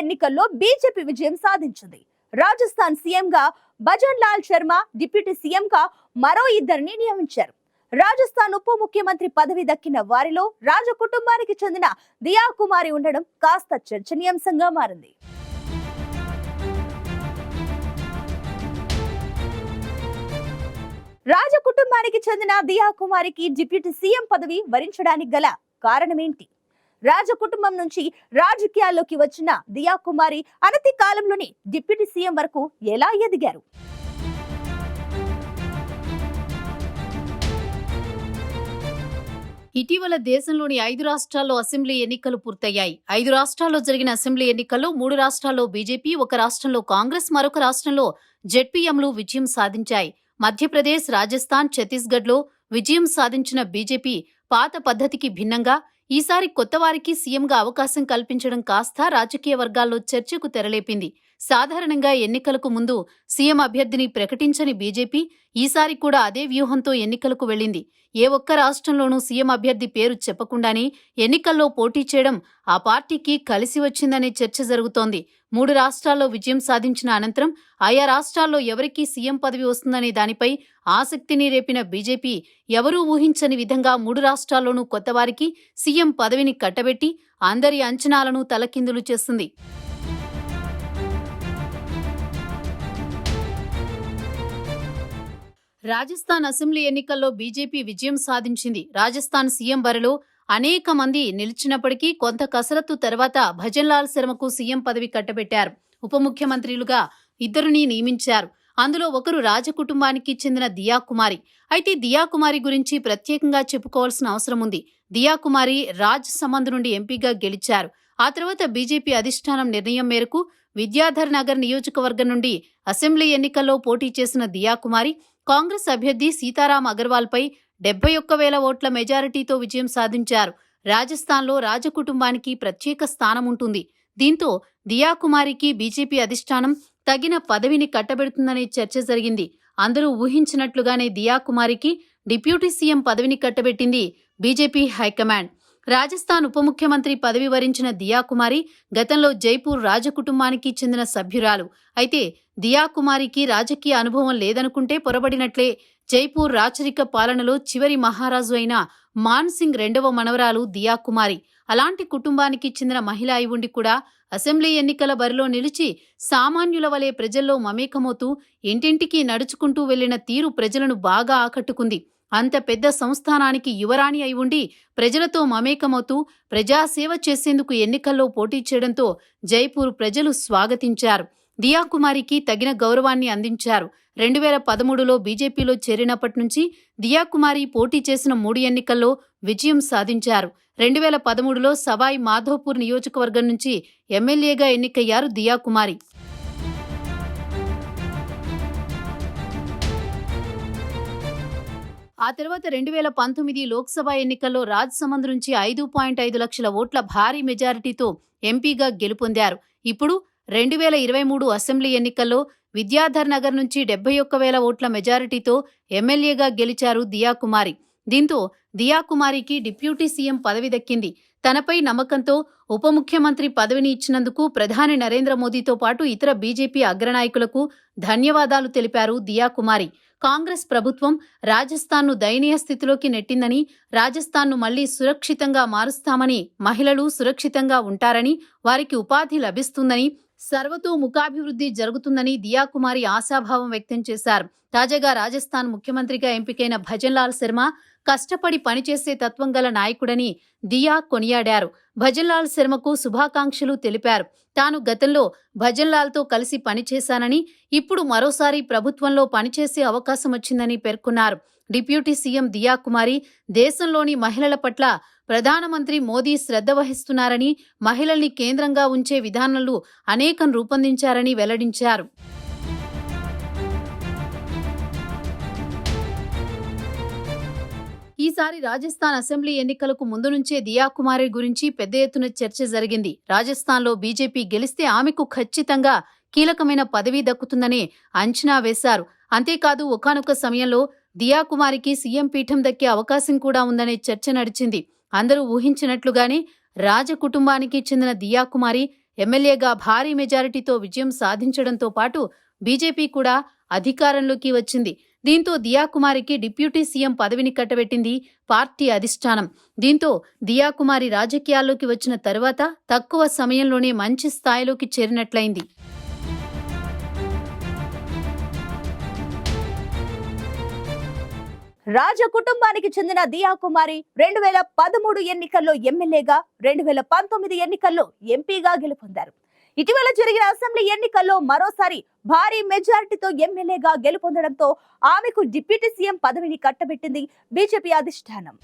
ఎన్నికల్లో బీజేపీ విజయం సాధించింది. రాజస్థాన్ సీఎంగా భజన్ లాల్ శర్మ డిప్యూటీ సీఎంగా మరో ఇద్దరిని నియమించారు. రాజస్థాన్ ఉప ముఖ్యమంత్రి పదవి దక్కిన వారిలో రాజ కుటుంబానికి చెందిన దియా కుమారి ఉండడం కాస్త చర్చనీయాంశంగా మారింది. రాజ కుటుంబానికి చెందిన దియా కుమారికి డిప్యూటీ సీఎం పదవి వరించడానికి గల కారణమేంటి? రాజ కుటుంబం నుంచి రాజకీయాల్లోకి వచ్చిన దియా కుమారి అనతి కాలంలోనే డిప్యూటీ సీఎం వరకు ఎలా ఎదిగారు? ఇటీవల దేశంలోని ఐదు రాష్ట్రాల్లో అసెంబ్లీ ఎన్నికలు పూర్తయ్యాయి. ఐదు రాష్ట్రాల్లో జరిగిన అసెంబ్లీ ఎన్నికల్లో మూడు రాష్ట్రాల్లో బీజేపీ ఒక రాష్ట్రంలో కాంగ్రెస్ మరొక రాష్ట్రంలో జెడ్పీఎంలు విజయం సాధించాయి. మధ్యప్రదేశ్ రాజస్థాన్ ఛత్తీస్గఢ్లో విజయం సాధించిన బీజేపీ పాత పద్ధతికి భిన్నంగా ఈసారి కొత్తవారికి సీఎంగా అవకాశం కల్పించడం కాస్త రాజకీయ వర్గాల్లో చర్చకు తెరలేపింది. సాధారణంగా ఎన్నికలకు ముందు సీఎం అభ్యర్థిని ప్రకటించని బీజేపీ ఈసారి కూడా అదే వ్యూహంతో ఎన్నికలకు వెళ్ళింది ఏ ఒక్క రాష్ట్రంలోనూ సీఎం అభ్యర్థి పేరు చెప్పకుండానే ఎన్నికల్లో పోటీ చేయడం ఆ పార్టీకి కలిసి వచ్చిందనే చర్చ జరుగుతోంది. మూడు రాష్ట్రాల్లో విజయం సాధించిన అనంతరం ఆయా రాష్ట్రాల్లో ఎవరికి సీఎం పదవి వస్తుందనే దానిపై ఆసక్తిని రేపిన బీజేపీ ఎవరూ ఊహించని విధంగా మూడు రాష్ట్రాల్లోనూ కొత్తవారికి సీఎం పదవిని కట్టబెట్టి అందరి అంచనాలను తలకిందులు చేస్తుంది. రాజస్థాన్ అసెంబ్లీ ఎన్నికల్లో బీజేపీ విజయం సాధించింది. రాజస్థాన్ సీఎం బరిలో అనేక మంది నిలిచినప్పటికీ కొంత కసరత్తు తర్వాత భజన్లాల్ శర్మకు సీఎం పదవి కట్టబెట్టారు. ఉప ముఖ్యమంత్రులుగా ఇద్దరిని నియమించారు. అందులో ఒకరు రాజకుటుంబానికి చెందిన దియా కుమారి. అయితే దియా కుమారి గురించి ప్రత్యేకంగా చెప్పుకోవాల్సిన అవసరం ఉంది. దియా కుమారి రాజ్ సంబంధ్ నుండి ఎంపీగా గెలిచారు. ఆ తర్వాత బీజేపీ అధిష్టానం నిర్ణయం మేరకు విద్యాధర్ నగర్ నియోజకవర్గం నుండి అసెంబ్లీ ఎన్నికల్లో పోటీ చేసిన దియా కుమారి కాంగ్రెస్ అభ్యర్థి సీతారాం అగర్వాల్పై డెబ్బై ఒక్క వేల ఓట్ల మెజారిటీతో విజయం సాధించారు. రాజస్థాన్లో రాజకుటుంబానికి ప్రత్యేక స్థానం ఉంటుంది. దీంతో దియాకుమారికి బీజేపీ అధిష్టానం తగిన పదవిని కట్టబెడుతుందనే చర్చ జరిగింది. అందరూ ఊహించినట్లుగానే దియాకుమారికి డిప్యూటీ సీఎం పదవిని కట్టబెట్టింది బీజేపీ హైకమాండ్. రాజస్థాన్ ఉప ముఖ్యమంత్రి పదవి వరించిన దియాకుమారి గతంలో జైపూర్ రాజకుటుంబానికి చెందిన సభ్యురాలు. అయితే దియాకుమారికి రాజకీయ అనుభవం లేదనుకుంటే పొరబడినట్లే జైపూర్ రాచరిక పాలనలో చివరి మహారాజు అయిన మాన్ సింగ్ రెండవ మనవరాలు దియాకుమారి. అలాంటి కుటుంబానికి చెందిన మహిళ అయి ఉండి కూడా అసెంబ్లీ ఎన్నికల బరిలో నిలిచి సామాన్యుల వలె ప్రజల్లో మమేకమవుతూ ఇంటింటికి నడుచుకుంటూ వెళ్ళిన తీరు ప్రజలను బాగా ఆకట్టుకుంది. అంత పెద్ద సంస్థానానికి యువరాణి అయి ఉండి ప్రజలతో మమేకమవుతూ ప్రజాసేవ చేసేందుకు ఎన్నికల్లో పోటీ చేయడంతో జైపూర్ ప్రజలు స్వాగతించారు. దియాకుమారికి తగిన గౌరవాన్ని అందించారు. రెండు వేల పదమూడులో బీజేపీలో చేరినప్పటి నుంచి దియాకుమారి పోటీ చేసిన మూడు ఎన్నికల్లో విజయం సాధించారు. రెండు వేల పదమూడులో సవాయ్ మాధోపూర్ నియోజకవర్గం నుంచి ఎమ్మెల్యేగా ఎన్నికయ్యారు దియాకుమారి. ఆ తర్వాత రెండు వేల పంతొమ్మిది లోక్సభ ఎన్నికల్లో రాజ్ నుంచి ఐదు పాయింట్ ఐదు లక్షల ఓట్ల భారీ మెజారిటీతో ఎంపీగా గెలుపొందారు. ఇప్పుడు రెండు వేల ఇరవై మూడు అసెంబ్లీ ఎన్నికల్లో విద్యాధర్ నగర్ నుంచి డెబ్బై ఒక్క వేల ఓట్ల మెజారిటీతో ఎమ్మెల్యేగా గెలిచారు దియాకుమారి. దీంతో దియాకుమారికి డిప్యూటీ సీఎం పదవి దక్కింది. తనపై నమ్మకంతో ఉప ముఖ్యమంత్రి పదవిని ఇచ్చినందుకు ప్రధాని నరేంద్ర మోదీతో పాటు ఇతర బీజేపీ అగ్రనాయకులకు ధన్యవాదాలు తెలిపారు దియా కుమారి కాంగ్రెస్ ప్రభుత్వం రాజస్థాన్ను దయనీయ స్థితిలోకి నెట్టిందని రాజస్థాన్ను మళ్ళీ సురక్షితంగా మారుస్తామని మహిళలు సురక్షితంగా ఉంటారని వారికి ఉపాధి లభిస్తుందని సర్వతోముఖాభివృద్ధి జరుగుతుందని దియాకుమారి ఆశాభావం వ్యక్తం చేశారు. తాజాగా రాజస్థాన్ ముఖ్యమంత్రిగా ఎంపికైన భజన్లాల్ శర్మ కష్టపడి పనిచేసే తత్వం గల నాయకుడని దియా కొనియాడారు. భజన్లాల్ శర్మకు శుభాకాంక్షలు తెలిపారు. తాను గతంలో భజన్లాల్తో కలిసి పనిచేశానని ఇప్పుడు మరోసారి ప్రభుత్వంలో పనిచేసే అవకాశం వచ్చిందని పేర్కొన్నారు. డిప్యూటీ సీఎం దియా కుమారి దేశంలోని మహిళల పట్ల ప్రధానమంత్రి మోదీ శ్రద్ధ వహిస్తున్నారని మహిళల్ని కేంద్రంగా ఉంచే విధానాలు అనేకం రూపొందించారని వెల్లడించారు. ఈసారి రాజస్థాన్ అసెంబ్లీ ఎన్నికలకు ముందు నుంచే దియా కుమారి గురించి పెద్ద ఎత్తున చర్చ జరిగింది. రాజస్థాన్లో బీజేపీ గెలిస్తే ఆమెకు ఖచ్చితంగా కీలకమైన పదవి దక్కుతుందని అంచనా వేశారు. అంతేకాదు ఒకానొక సమయంలో దియాకుమారికి సీఎం పీఠం దక్కే అవకాశం కూడా ఉందనే చర్చ నడిచింది. అందరూ ఊహించినట్లుగానే రాజ కుటుంబానికి చెందిన దియాకుమారి ఎమ్మెల్యేగా భారీ మెజారిటీతో విజయం సాధించడంతో పాటు బీజేపీ కూడా అధికారంలోకి వచ్చింది. దీంతో దియాకుమారికి డిప్యూటీ సీఎం పదవిని కట్టబెట్టింది పార్టీ అధిష్టానం. దీంతో దియాకుమారి రాజకీయాల్లోకి వచ్చిన తరువాత తక్కువ సమయంలోనే మంచి స్థాయిలోకి చేరినట్లయింది. రాజ కుటుంబానికి చెందిన దియా కుమారి రెండు వేల పదమూడు ఎన్నికల్లో ఎమ్మెల్యేగా రెండు వేల పంతొమ్మిది ఎన్నికల్లో ఎంపీగా గెలుపొందారు. ఇటీవల జరిగిన అసెంబ్లీ ఎన్నికల్లో మరోసారి భారీ మెజారిటీతో ఎమ్మెల్యేగా గెలుపొందడంతో ఆమెకు డిప్యూటీ సీఎం పదవిని కట్టబెట్టింది బీజేపీ అధిష్టానం.